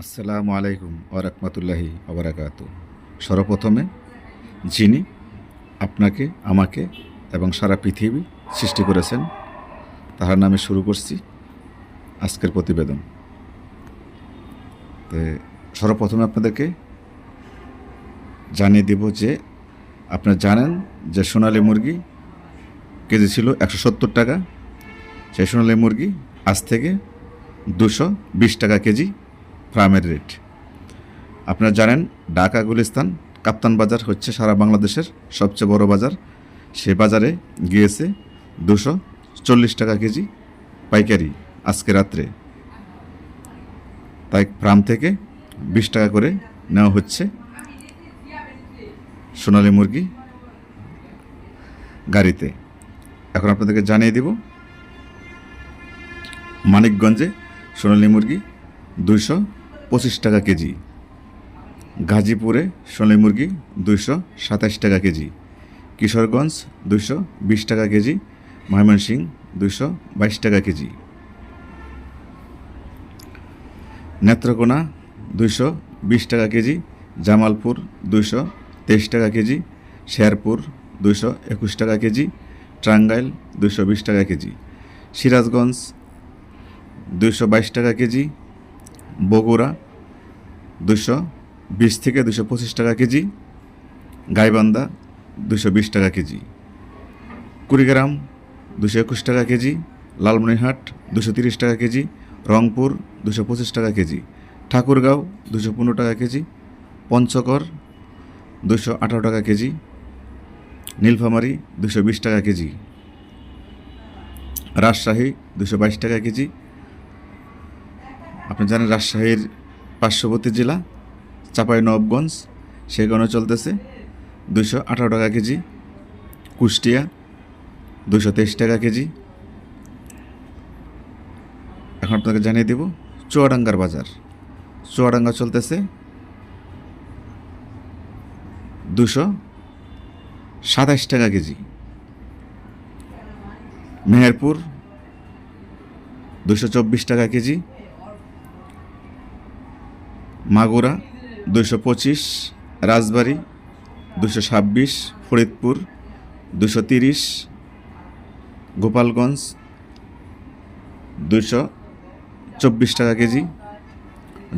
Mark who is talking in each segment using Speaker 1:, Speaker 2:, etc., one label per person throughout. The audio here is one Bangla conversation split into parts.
Speaker 1: আসসালামু আলাইকুম ওরহমতুল্লাহি আবরাকাত সর্বপ্রথমে যিনি আপনাকে, আমাকে এবং সারা পৃথিবী সৃষ্টি করেছেন, তাহার নামে শুরু করছি আজকের প্রতিবেদন। তো সর্বপ্রথমে আপনাদেরকে জানিয়ে দেব যে আপনারা জানেন যে সোনালী মুরগি কেজি ছিল একশো সত্তর টাকা। সেই সোনালী মুরগি আজ থেকে দুশো বিশ টাকা কেজি ফার্মের রেট। আপনারা জানেন, ঢাকা, গুলিস্তান, কাপ্তান বাজার হচ্ছে সারা বাংলাদেশের সবচেয়ে বড় বাজার। সে বাজারে গিয়েছে দুশো চল্লিশ টাকা কেজি পাইকারি আজকে রাত্রে। তাই ফার্ম থেকে বিশ টাকা করে নেওয়া হচ্ছে সোনালী মুরগি গাড়িতে। এখন আপনাদেরকে জানিয়ে দিব, মানিকগঞ্জে সোনালী মুরগি দুইশো পঁচিশ টাকা কেজি। গাজীপুরে সোনালী মুরগি দুইশো সাতাশ টাকা কেজি। কিশোরগঞ্জ দুইশো বিশ টাকা কেজি। ময়মনসিং দুইশো বাইশ টাকা কেজি। নেত্রকোনা দুইশো বিশ টাকা কেজি। জামালপুর দুইশো তেইশ টাকা কেজি। শেরপুর দুইশো একুশ টাকা কেজি। টাঙ্গাইল দুইশো বিশ টাকা কেজি। সিরাজগঞ্জ দুইশো বাইশ টাকা কেজি। বগুড়া দুশো বিশ থেকে দুশো পঁচিশ টাকা কেজি, গাইবান্ধা দুশো বিশ টাকা কেজি, কুড়িগ্রাম দুশো একুশ টাকা কেজি, লালমনিরহাট দুশো তিরিশ টাকা কেজি, রংপুর দুশো পঁচিশ টাকা কেজি, ঠাকুরগাঁও দুশো পনেরো টাকা কেজি পঞ্চকর দুশো আঠারো টাকা কেজি, নীলফামারী দুশো বিশ টাকা কেজি, রাজশাহী দুশো বাইশ টাকা কেজি। আপনি জানেন রাজশাহীর পার্শ্ববর্তী জেলা, চাপাই নবগঞ্জ সেখানে চলতেছে। দুশো আঠারো টাকা কেজি। কুষ্টিয়া দুশো তেইশ টাকা কেজি। এখন আপনাকে জানিয়ে দেব, চুয়াডাঙ্গার বাজার। চুয়াডাঙ্গা চলতেছে দুশো সাতাশ টাকা কেজি। মেহেরপুর দুশো চব্বিশ টাকা কেজি। মাগুরা দুশো পঁচিশ, রাজবাড়ি দুশো ছাব্বিশ, ফরিদপুর দুশো তিরিশ, গোপালগঞ্জ দুশো চব্বিশ টাকা কেজি,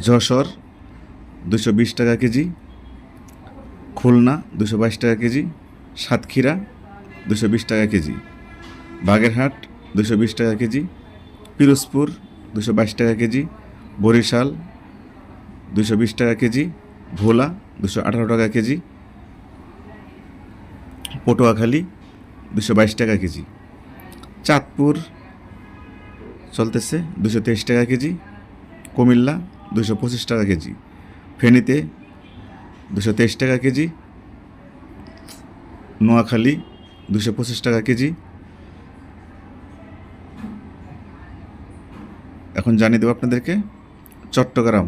Speaker 1: যশোর দুশো বিশ টাকা কেজি, খুলনা দুশো বাইশ টাকা কেজি, সাতক্ষীরা দুশো বিশ টাকা কেজি, বাগেরহাট দুশো বিশ টাকা কেজি, পিরোজপুর দুশো বাইশ টাকা কেজি, বরিশাল দুশো বিশ টাকা কেজি, ভোলা দুশো আঠারো টাকা কেজি, পটুয়াখালী দুশো বাইশ টাকা কেজি, চাঁদপুর চলতেছে দুশো তেইশ টাকা কেজি, কুমিল্লা দুশো পঁচিশ টাকা কেজি, ফেনীতে দুশো তেইশ টাকা কেজি, নোয়াখালী দুশো পঁচিশ টাকা কেজি। এখন জানিয়ে দেবো আপনাদেরকে, চট্টগ্রাম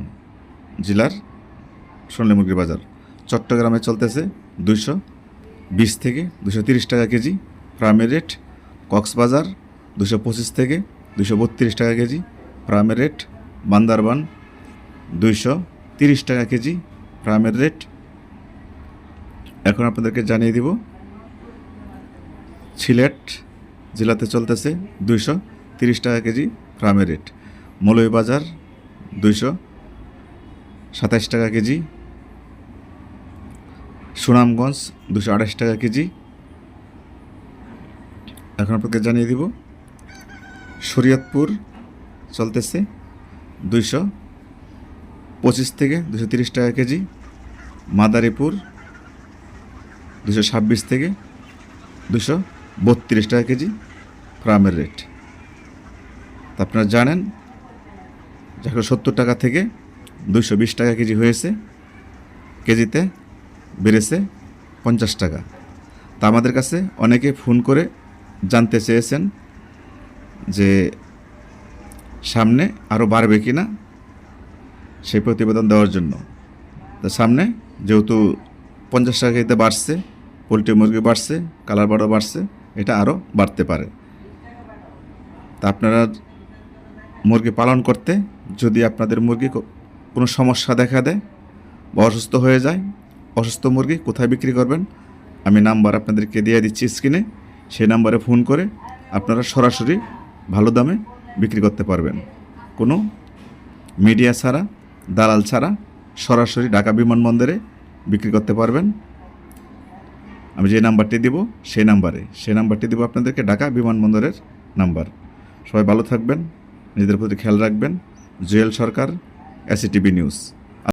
Speaker 1: জেলার সোনালী মুরগির বাজার। চট্টগ্রামে চলতেছে দুইশো বিশ থেকে দুশো তিরিশ টাকা কেজি। ফার্মের রেট কক্সবাজার দুশো পঁচিশ থেকে দুশো বত্রিশ টাকা কেজি। ফার্মের রেট বান্দারবান দুইশো তিরিশ টাকা কেজি। ফার্মের রেট এখন আপনাদেরকে জানিয়ে দিব, সিলেট জেলাতে চলতেছে দুইশো তিরিশ টাকা কেজি ফার্মের রেট। মৌলভীবাজার দুইশো সাতাশ টাকা কেজি। সুনামগঞ্জ দুশো আঠাশ টাকা কেজি। এখন আপনাকে জানিয়ে দিব, শরীয়তপুর চলতেছে দুইশো পঁচিশ থেকে দুশো তিরিশ টাকা কেজি, মাদারীপুর দুশো ছাব্বিশ থেকে দুশো বত্রিশ টাকা কেজি ফার্মের রেট। আপনারা জানেন যখন সত্তর টাকা থেকে দুশো বিশ টাকা কেজি হয়েছে। কেজিতে বেড়েছে পঞ্চাশ টাকা। তা আমাদের কাছে অনেকে ফোন করে জানতে চেয়েছেন যে সামনে আরও বাড়বে কি না সেই প্রতিবেদন দেওয়ার জন্য। তা সামনে যেহেতু পঞ্চাশ টাকা কেজিতে বাড়ছে, পোলট্রি মুরগি বাড়ছে, কালার বাড়ও বাড়ছে, এটা আরও বাড়তে পারে। তা আপনারা মুরগি পালন করতে যদি আপনাদের মুরগি কোনো সমস্যা দেখা দেয়? বা অসুস্থ হয়ে যায়? অসুস্থ মুরগি কোথায় বিক্রি করবেন? আমি নাম্বার আপনাদেরকে দিয়ে দিচ্ছি স্ক্রিনে। সেই নাম্বারে ফোন করে আপনারা সরাসরি ভালো দামে বিক্রি করতে পারবেন। কোনো মিডিয়া ছাড়া, দালাল ছাড়া সরাসরি ঢাকা বিমানবন্দরে বিক্রি করতে পারবেন। আমি যে নাম্বারটি দিব সেই নাম্বারে। সেই নাম্বারটি দিব আপনাদেরকে ঢাকা বিমানবন্দরের নাম্বার। সবাই ভালো থাকবেন, নিজেদের প্রতি খেয়াল রাখবেন। Jewel Sarkar ACTV news.